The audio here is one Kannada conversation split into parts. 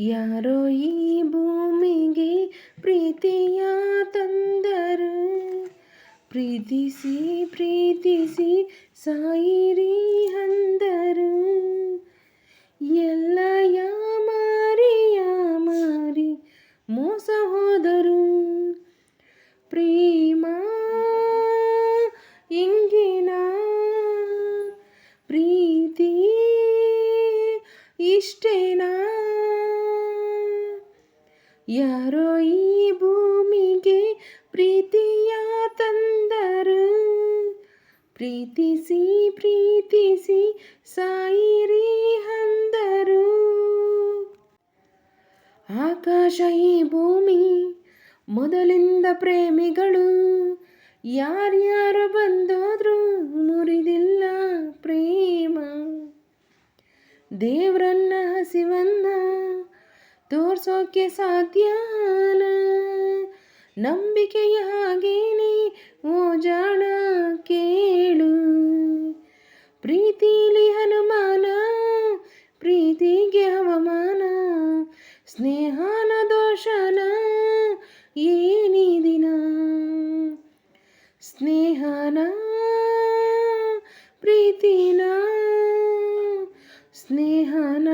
ಯಾರೋ ಈ ಭೂಮಿಗೆ ಪ್ರೀತಿಯ ತಂದರು. ಪ್ರೀತಿಸಿ ಪ್ರೀತಿಸಿ ಸಾಯಿರಿ ಅಂದರು. ಎಲ್ಲ ಯಾಮಾರಿ ಯಾಮಾರಿ ಮೋಸ ಹೋದರು. ಪ್ರೇಮ, ಇಂಗಿನ ಪ್ರೀತಿ ಇಷ್ಟೇನಾ? ಯಾರೋ ಈ ಭೂಮಿಗೆ ಪ್ರೀತಿಯ ತಂದರು. ಪ್ರೀತಿಸಿ ಪ್ರೀತಿಸಿ ಸಾಯಿರಿ ಅಂದರು. ಆಕಾಶ ಈ ಭೂಮಿ, ಮೊದಲಿಂದ ಪ್ರೇಮಿಗಳು. ಯಾರ್ಯಾರು ಬಂದೋದ್ರು ಮುರಿದಿಲ್ಲ ಪ್ರೇಮ. ದೇವ್ರನ್ನ ಹಸಿವನ್ನ ತೋರ್ಸೋಕೆ ಸಾಧ್ಯನ? ನಂಬಿಕೆಯ ಹಾಗೇನೆ? ಓಜಾಣ ಜಾಣ, ಕೇಳು. ಪ್ರೀತಿಲಿ ಹನುಮಾನ, ಪ್ರೀತಿಗೆ ಹವಮಾನ. ಸ್ನೇಹನ, ದೋಷನ, ಏನಿ ದಿನ? ಸ್ನೇಹನ, ಪ್ರೀತಿನ? ಸ್ನೇಹನ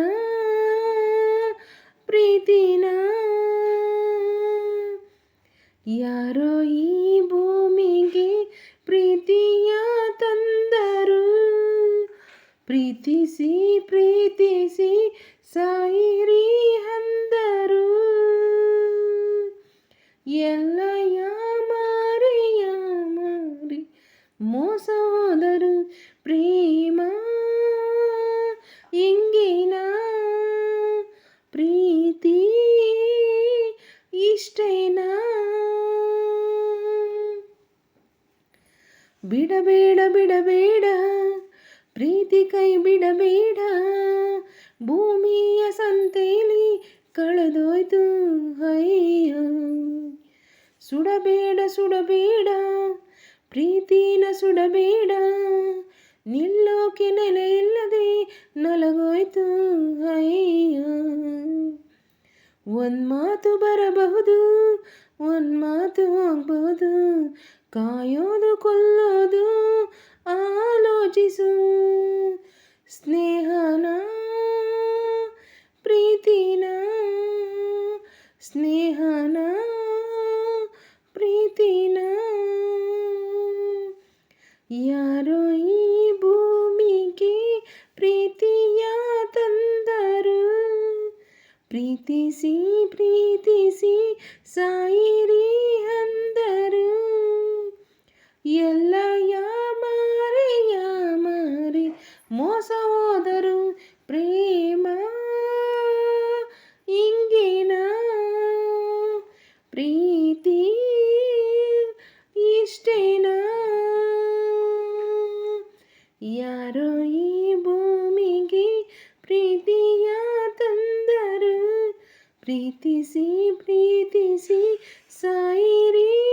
ಯಾರೋ ಈ ಭೂಮಿಗೆ ಪ್ರೀತಿಯ ತಂದರು. ಪ್ರೀತಿಸಿ ಪ್ರೀತಿಸಿ ಸಾಯಿರಿ ಅಂದರು. ಎಲ್ಲ ಯಾಮಾರಿ ಮಾರಿ ಮೋಸ ಹೋದರು. ಪ್ರೇಮ, ಇಂಗಿನ ಪ್ರೀತಿ ಇಷ್ಟೇನಾ ಬಿಡಬೇಡ ಬಿಡಬೇಡ. ಪ್ರೀತಿ ಕೈ ಬಿಡಬೇಡ. ಭೂಮಿಯ ಸಂತೆಯಲ್ಲಿ ಕಳೆದೋಯ್ತು ಅಯ್ಯ. ಸುಡಬೇಡ ಸುಡಬೇಡ. ಪ್ರೀತಿನ ಸುಡಬೇಡ. ನಿಲ್ಲೋಕೆ ನೆಲೆ ಒಂದು ಮಾತು ಬರಬಹುದು, ಒಂದು ಮಾತು ಹೋಗ್ಬೋದು ಕಾಯೋದು, ಕೊಲ್ಲೋದು, ಆಲೋಚಿಸು. ಸ್ನೇಹನ, ಪ್ರೀತಿನ ಸ್ನೇಹನ, ಪ್ರೀತಿನ. ಯಾರೋ ಈ ಪ್ರೀತಿಸಿ ಪ್ರೀತಿಸಿ ಸಾಯಿರಿ ಅಂದರು. ಎಲ್ಲ ಯಾಮಾರಿ ಯಾಮಾರಿ ಮೋಸ ಹೋದರು ಪ್ರೇಮ ಇಂಗಿನ ಪ್ರೀತಿ ಇಷ್ಟೇನಾ ಯಾರೋ ಈ ಭೂಮಿಗೆ ಪ್ರೀತಿಯ ತಂದರು ಪ್ರೀತಿಸಿ ಪ್ರೀತಿಸಿ ಸಾಯಿರಿ.